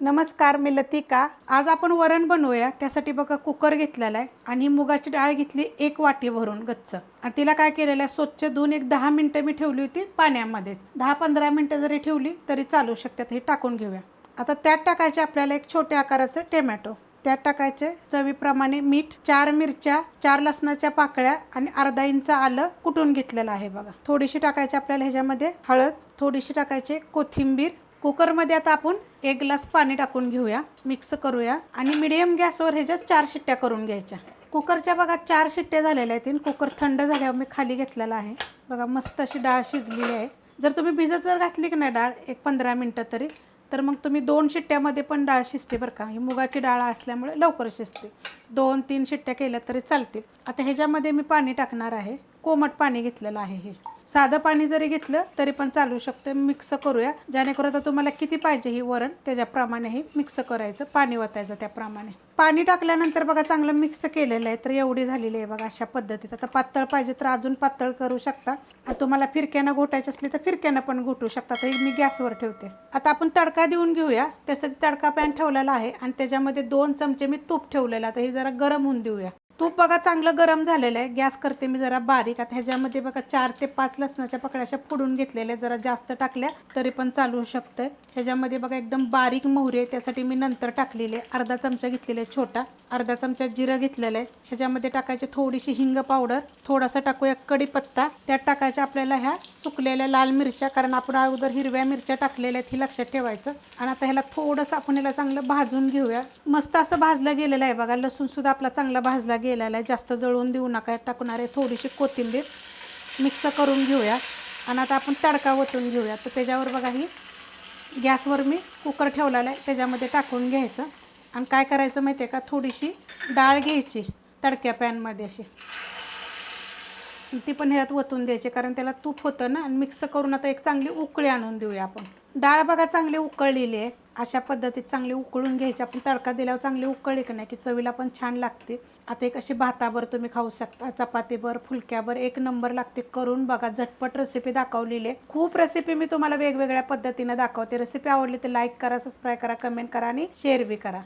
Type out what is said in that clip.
नमस्कार मी लतिका. आज आपण वरण बनवूया. त्यासाठी बघा कुकर घेतलेला आहे आणि ही मुगाची डाळ घेतली एक वाटी भरून गच्च. आणि तिला काय केलेलं आहे? स्वच्छ धुवून एक दहा मिनटं मी ठेवली होती पाण्यामध्येच. दहा पंधरा मिनटं जरी ठेवली तरी चालू शकतात हे टाकून घेऊया. आता त्यात टाकायचे आपल्याला एक छोट्या आकाराचं टोमॅटो. त्यात टाकायचे चवीप्रमाणे मीठ चार मिरच्या चार लसणाच्या पाकळ्या आणि अर्धा इंच आलं कुटून घेतलेलं आहे बघा. थोडीशी टाकायची आपल्याला ह्याच्यामध्ये हळद थोडीशी टाकायची कोथिंबीर कुकरमध्ये आता आपण एक ग्लास पाणी टाकून घेऊया मिक्स करूया आणि मिडियम गॅसवर ह्याच्यात चार शिट्ट्या करून घ्यायच्या. कुकरच्या बघा चार शिट्ट्या झालेल्या आहेत आणि कुकर थंड झाल्यावर मी खाली घेतलेला आहे. बघा मस्त अशी डाळ शिजलेली आहे. जर तुम्ही भिजत जर घातली की नाही डाळ एक पंधरा मिनटं तरी तर मग तुम्ही दोन शिट्ट्यामध्ये पण डाळ शिजते बरं का. ही मुगाची डाळ असल्यामुळे लवकर शिजते. दोन तीन शिट्ट्या केल्या तरी चालतील. आता ह्याच्यामध्ये मी पाणी टाकणार आहे. कोमट पाणी घेतलेलं आहे हे. साधं पाणी जरी घेतलं तरी पण चालू शकतं मिक्स करूया. जेणेकरून आता तुम्हाला किती पाहिजे ही वरण त्याच्याप्रमाणे हे मिक्स करायचं पाणी वतायचं त्याप्रमाणे. पाणी टाकल्यानंतर बघा चांगलं मिक्स केलेलं आहे तर एवढी झालेली आहे बघा अशा पद्धतीत. आता पातळ पाहिजे तर अजून पातळ करू शकता. आणि तुम्हाला फिरक्यानं घोटायची असली तर फिरक्यानं पण घोटू शकता. तर ही मी गॅसवर ठेवते. आता आपण तडका देऊन घेऊया. त्यासाठी तडका पॅन ठेवलेला आहे. आणि त्याच्यामध्ये दोन चमचे मी तूप ठेवलेलं आहे. आता हे जरा गरम होऊन देऊया. तूप बघा चांगलं गरम झालेलं आहे. गॅस करते मी जरा बारीक. आता ह्याच्यामध्ये बघा चार ते पाच लसणाच्या पकड्याशा फोडून घेतलेल्या जरा जास्त टाकल्या तरी पण चालू शकतं ह्याच्यामध्ये बघा एकदम बारीक मोहरी आहे. त्यासाठी मी नंतर टाकलेले आहे. अर्धा चमचा घेतलेला आहे छोटा. अर्धा चमचा जिरं घेतलेलं आहे. ह्याच्यामध्ये टाकायची थोडीशी हिंग पावडर. थोडासा टाकूया कढीपत्ता. त्यात टाकायच्या आपल्याला ह्या सुकलेल्या लाल मिरच्या. कारण आपण अगोदर हिरव्या मिरच्या टाकलेल्या आहेत ही लक्षात ठेवायचं. आणि आता ह्याला थोडंसं आपण ह्याला चांगलं भाजून घेऊया. मस्त असं भाजलं गेलेलं आहे बघा. लसूण सुद्धा आपला चांगला भाजला गेलेला आहे जास्त जळून देऊ नका. टाकणार आहे थोडीशी कोथिंबीर. मिक्स करून घेऊया. आणि आता आपण तडका वटून घेऊया. तर त्याच्यावर बघा ही गॅसवर मी कुकर ठेवलेला आहे. त्याच्यामध्ये टाकून घ्यायचं. आणि काय करायचं माहिती आहे का? थोडीशी डाळ घ्यायची तडक्या पॅनमध्ये अशी. ती पण ह्यात वतून द्यायची कारण त्याला तूप होतं ना. आणि मिक्स करून आता एक चांगली उकळी आणून देऊया आपण. डाळ बघा चांगली उकळलेली आहे. अशा पद्धतीत चांगली उकळून घ्यायची. आपण तडका दिल्यावर चांगली उकळली की नाही की चवीला पण छान लागते. आता एक अशी भाताभर तुम्ही खाऊ शकता चपातीभर फुलक्याभर एक नंबर लागते. करून बघा झटपट रेसिपी दाखवलेली आहे. खूप रेसिपी मी तुम्हाला वेगवेगळ्या पद्धतीनं दाखवते. रेसिपी आवडली तर लाईक करा सबस्क्राईब करा कमेंट करा आणि शेअर बी करा.